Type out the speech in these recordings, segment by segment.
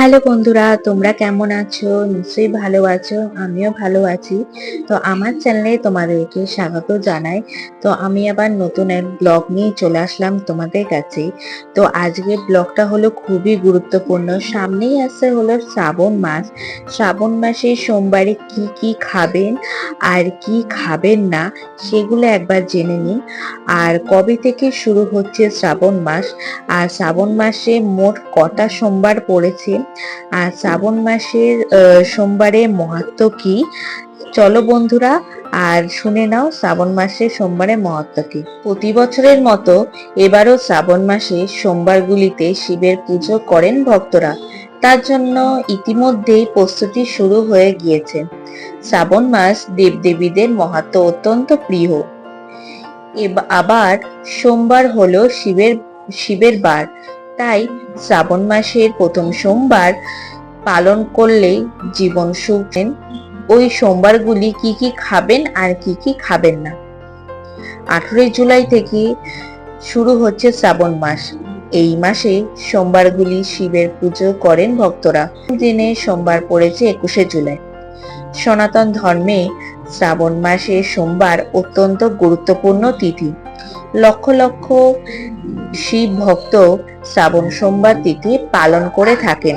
Hello বন্ধুরা, তোমরা কেমন আছো? নিশ্চয়ই ভালো আছো, আমিও ভালো আছি। তো আমার চ্যানেলে তোমাদেরকে স্বাগত জানাই। তো আমি আবার নতুন এক ব্লগ নিয়ে চলে আসলাম তোমাদের কাছে। তো আজকে ব্লগটা হলো খুবই গুরুত্বপূর্ণ। সামনেই আছে হলো শ্রাবণ মাস। শ্রাবণ মাসে সোমবারে কি কি খাবেন আর কি খাবেন না, সেগুলো একবার জেনে নিন আর কবে থেকে শুরু হচ্ছে শ্রাবণ মাস? আর শ্রাবণ মাসে মোট কটা সোমবার পড়েছে? আর শ্রাবণ মাসের সোমবারে মাহাত্ম কি? চলো বন্ধুরা, আর শুনে নাও শ্রাবণ মাসে, সোমবারে মহত্ব কি। প্রতি বছরের মতো এবারও শ্রাবণ মাসে, সোমবারগুলিতে শিবের পুজো করেন ভক্তরা। তার জন্য ইতিমধ্যেই প্রস্তুতি শুরু হয়ে গিয়েছে। শ্রাবণ মাস দেবদেবীদের মহাত্ম অত্যন্ত প্রিয়। আবার সোমবার হলো শিবের শিবের বার। তাই শ্রাবণ মাসের প্রথম সোমবার পালন করলেই জীবন সুখ দেন। ওই সোমবারগুলি কি কি খাবেন আর কি কি খাবেন না। আঠেরোই জুলাই থেকে শুরু হচ্ছে শ্রাবণ মাস। এই মাসে সোমবারগুলি শিবের পুজো করেন ভক্তরা। দিনে সোমবার পড়েছে একুশে জুলাই। সনাতন ধর্মে শ্রাবণ মাসে সোমবার অত্যন্ত গুরুত্বপূর্ণ তিথি। লক্ষ লক্ষ শিব ভক্ত শ্রাবণ সোমবার তিথি পালন করে থাকেন।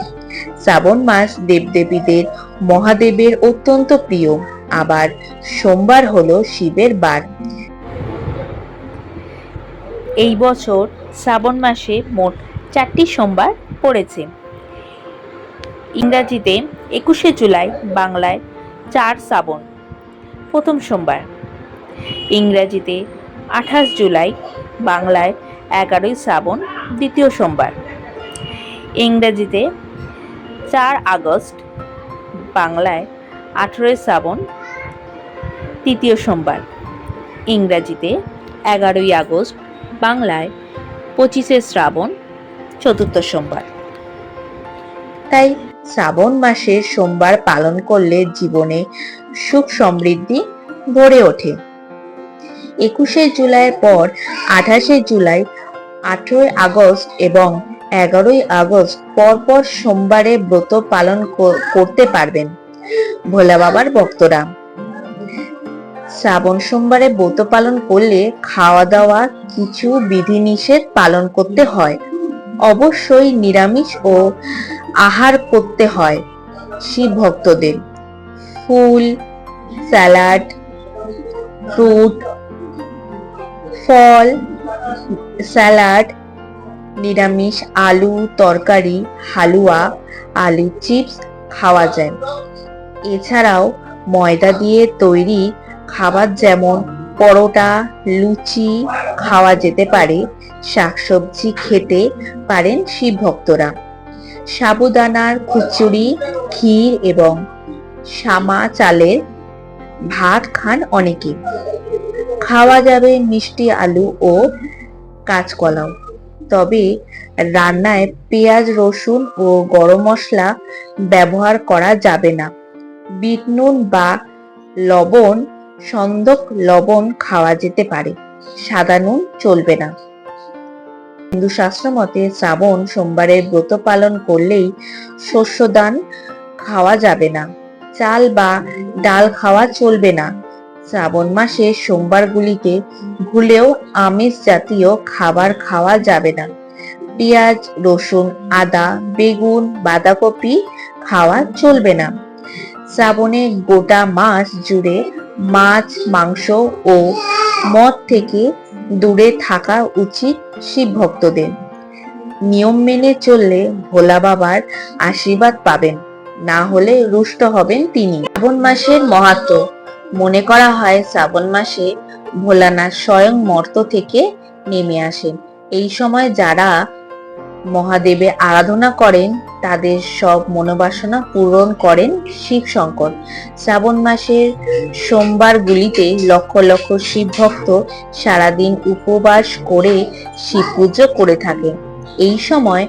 শ্রাবণ মাস দেবদেবীদের, মহাদেবের অত্যন্ত প্রিয়। আবার সোমবার হলো শিবের বার। এই বছর শ্রাবণ মাসে মোট চারটি সোমবার পড়েছে। ইংরাজিতে একুশে জুলাই বাংলায় চার শ্রাবণ। প্রথম সোমবার। ইংরাজিতে আঠাশ জুলাই বাংলায় এগারোই শ্রাবণ, দ্বিতীয় সোমবার। ইংরাজিতে চার আগস্ট, বাংলায় আঠেরোই শ্রাবণ, তৃতীয় সোমবার। ইংরাজিতে এগারোই আগস্ট, বাংলায় পঁচিশে শ্রাবণ, চতুর্থ সোমবার। তাই শ্রাবণ মাসে সোমবার পালন করলে জীবনে সুখ সমৃদ্ধি ভরে ওঠে। একুশে জুলাইয়ের পর আঠাশে জুলাই আঠেরোই আগস্ট এবং এগারোই আগস্ট পরপর সোমবারে ব্রত পালন কর- করতে পারবেন। ভোলা বাবার ভক্তরা, শ্রাবণ সোমবারে ব্রত পালন করলে খাওয়া দাওয়া কিছু বিধিনিষেধ পালন করতে হয়। অবশ্যই নিরামিষ ও আহার করতে হয় শিব ভক্তদের। ফুল, স্যালাড, ফ্রুট, ফল স্যালাড, নিরামিষ, আলু, তরকারি, হালুয়া, আলু চিপস খাওয়া যায়। এছাড়াও ময়দা দিয়ে তৈরি খাবার যেমন পরোটা, লুচি খাওয়া যেতে পারে, শাকসবজি খেতে পারেন শিব ভক্তরা। সাবুদানার খিচুড়ি, ক্ষীর এবং শামা চালের ভাত খান অনেকে। খাওয়া যাবে মিষ্টি আলু ও কাঁচকলাও। তবে রান্নায় পেঁয়াজ, রসুন ও গরম মশলা ব্যবহার করা যাবে না। বিট নুন বা লবণ, সন্দক লবণ খাওয়া যেতে পারে। সাদা নুন চলবে না। হিন্দু শাস্ত্র মতে শ্রাবণ সোমবারের ব্রত পালন করলেই শস্যদান খাওয়া যাবে না। চাল বা ডাল খাওয়া চলবে না। শ্রাবণ মাসে সোমবারগুলিতে ভুলেও আমিষ জাতীয় খাবার খাওয়া যাবে না। পেঁয়াজ, রসুন, আদা, বেগুন, বাঁধাকপি খাওয়া চলবে না। শ্রাবণে গোটা মাস জুড়ে মাছ, মাংস ও মদ থেকে দূরে থাকা উচিত শিব ভক্তদের নিয়ম মেনে চললে ভোলা বাবার আশীর্বাদ পাবেন, না হলে রুষ্ট হবেন তিনি। শ্রাবণ মাসের মহাত্ম মনে করা হয় শ্রাবণ মাসে ভোলানাথ স্বয়ং মর্ত থেকে নেমে আসেন। এই সময় যারা মহাদেবের আরাধনা করেন, তাদের সব মনোবাসনা পূরণ করেন শিব শঙ্কর শ্রাবণ মাসের সোমবারগুলিতে লক্ষ লক্ষ শিব ভক্ত সারাদিন উপবাস করে শিব পুজো করে থাকেন। এই সময়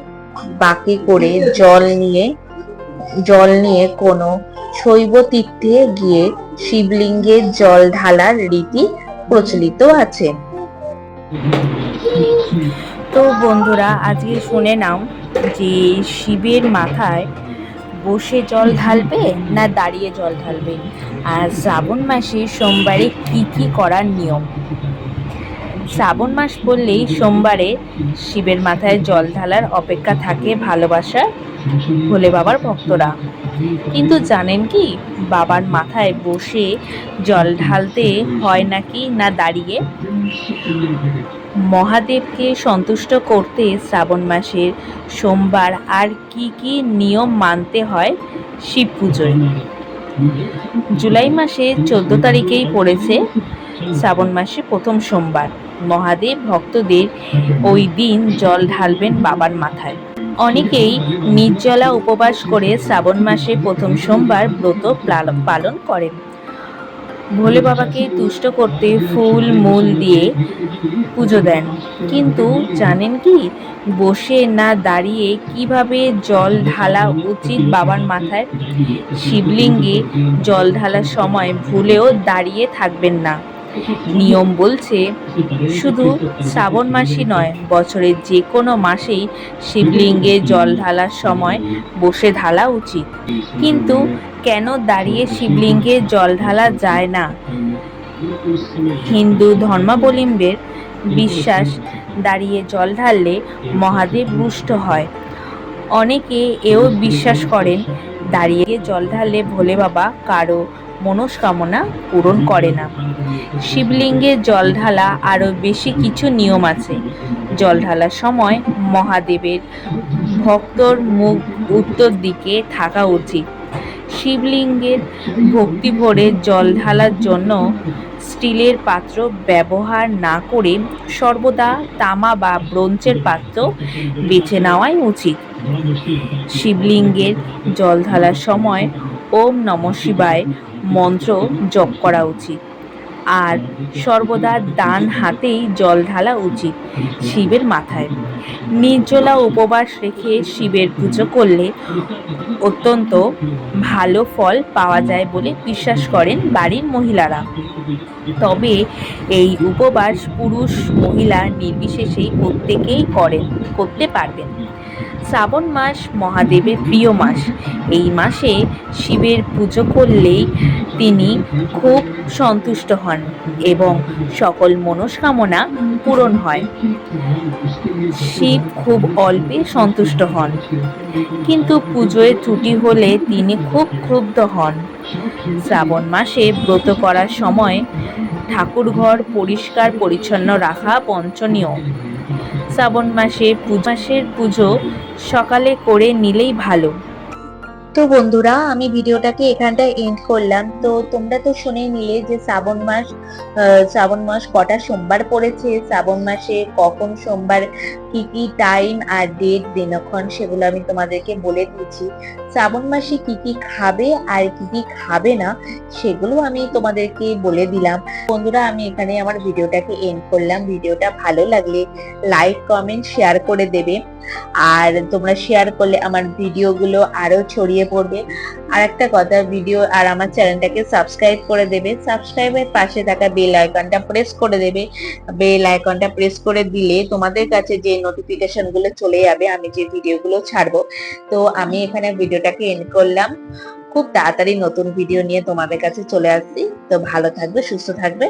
বাকি করে জল নিয়ে জল নিয়ে কোনো শৈব তীর্থে গিয়ে শিবলিঙ্গে জল ঢালার রীতি প্রচলিত আছে। তো বন্ধুরা, আজকে শুনে নাও যে শিবের মাথায় বসে জল ঢালবে না দাঁড়িয়ে জল ঢালবে? আর শ্রাবণ মাসে সোমবারে কি কি করার নিয়ম? শ্রাবণ মাস পড়লেই সোমবারে শিবের মাথায় জল ঢালার অপেক্ষা থাকে ভালোবাসার ভোলে বাবার ভক্তরা। কিন্তু জানেন কি, বাবার মাথায় বসে জল ঢালতে হয় নাকি না দাঁড়িয়ে? মহাদেবকে সন্তুষ্ট করতে শ্রাবণ মাসের সোমবার আর কি কি নিয়ম মানতে হয় শিব পুজোয়? জুলাই মাসে চোদ্দ তারিখেই পড়েছে শ্রাবণ মাসে প্রথম সোমবার। মহাদেব ভক্তদের ওই দিন জল ঢালবেন বাবার মাথায়। অনেকেই নির্জলা উপবাস করে শ্রাবণ মাসে প্রথম সোমবার ব্রত পালন করেন। ভোলে বাবাকে তুষ্ট করতে ফুল, মূল দিয়ে পুজো দেন। কিন্তু জানেন কি, বসে না দাঁড়িয়ে কীভাবে জল ঢালা উচিত বাবার মাথায়? শিবলিঙ্গে জল ঢালার সময় ভুলেও দাঁড়িয়ে থাকবেন না। নিয়ম বলছে, শুধু শ্রাবণ মাসই নয়, বছরের যে কোনো মাসেই শিবলিঙ্গে জল ঢালার সময় বসে ঢালা উচিত। কিন্তু কেন দাঁড়িয়ে শিবলিঙ্গে জল ঢালা যায় না? হিন্দু ধর্মাবলম্বীর বিশ্বাস, দাঁড়িয়ে জল ঢাললে মহাদেব রুষ্ট হয়। অনেকে এও বিশ্বাস করেন, দাঁড়িয়ে জল ঢাললে ভোলে বাবা কারও মনস্কামনা পূরণ করে না। শিবলিঙ্গে জল ঢালা আরও বেশি কিছু নিয়ম আছে। জল ঢালার সময় মহাদেবের ভক্তর মুখ উত্তর দিকে থাকা উচিত। শিবলিঙ্গের ভক্তি ভরে জল ঢালার জন্য স্টিলের পাত্র ব্যবহার না করে সর্বদা তামা বা ব্রোঞ্জের পাত্র বেছে নেওয়াই উচিত। শিবলিঙ্গের জল ঢালার সময় ওম নম শিবায় মন্ত্র জপ করা উচিত। আর সর্বদা ডান হাতেই জল ঢালা উচিত শিবের মাথায়। নির্জলা উপবাস রেখে শিবের পুজো করলে অত্যন্ত ভালো ফল পাওয়া যায় বলে বিশ্বাস করেন বাড়ির মহিলারা। তবে এই উপবাস পুরুষ মহিলা নির্বিশেষেই প্রত্যেকেই করেন, করতে পারবেন। শ্রাবণ মাস, মহাদেবের প্রিয় মাস। এই মাসে শিবের পুজো করলেই তিনি খুব সন্তুষ্ট হন এবং সকল মনস্কামনা পূরণ হয়। শিব খুব অল্পে সন্তুষ্ট হন, কিন্তু পুজোয় ত্রুটি হলে তিনি খুব ক্ষুব্ধ হন। শ্রাবণ মাসে ব্রত করার সময় ঠাকুরঘর পরিষ্কার পরিচ্ছন্ন রাখা পঞ্চনীয় শ্রাবণ মাসে মাসের পুজো সকালে করে নিলেই ভালো। তো বন্ধুরা, আমি ভিডিওটাকে এখানটায় এন্ড করলাম। তো তোমরা তো শুনেই নিলে যে শ্রাবণ মাস শ্রাবণ মাস কটা সোমবার পড়েছে, শ্রাবণ মাসে কখন সোমবার, কি কি টাইম আর ডেট দিনক্ষণ সেগুলো আমি তোমাদেরকে বলে দিয়েছি। শ্রাবণ মাসে কি কি খাবে আর কি কি খাবে না, সেগুলো আমি তোমাদেরকে বলে দিলাম। বন্ধুরা, আমি এখানে আমার ভিডিওটাকে এন্ড করলাম। ভিডিওটা ভালো লাগলে লাইক কমেন্ট শেয়ার করে দেবে। আর তোমরা শেয়ার করলে আমার ভিডিওগুলো আরও ছড়িয়ে পড়বে। আর একটা কথা ভিডিও আর আমার চ্যানেলটাকে সাবস্ক্রাইব করে দেবে। সাবস্ক্রাইবের পাশে থাকা বেল আইকনটা প্রেস করে দেবে। বেল আইকনটা প্রেস করে দিলে তোমাদের কাছে যে নোটিফিকেশনগুলো চলে যাবে, আমি যে ভিডিওগুলো ছাড়বো। তো আমি এখানে ভিডিওটাকে এন্ড করলাম। খুব তাড়াতাড়ি নতুন ভিডিও নিয়ে তোমাদের কাছে চলে আসছি। তো ভালো থাকবে, সুস্থ থাকবে।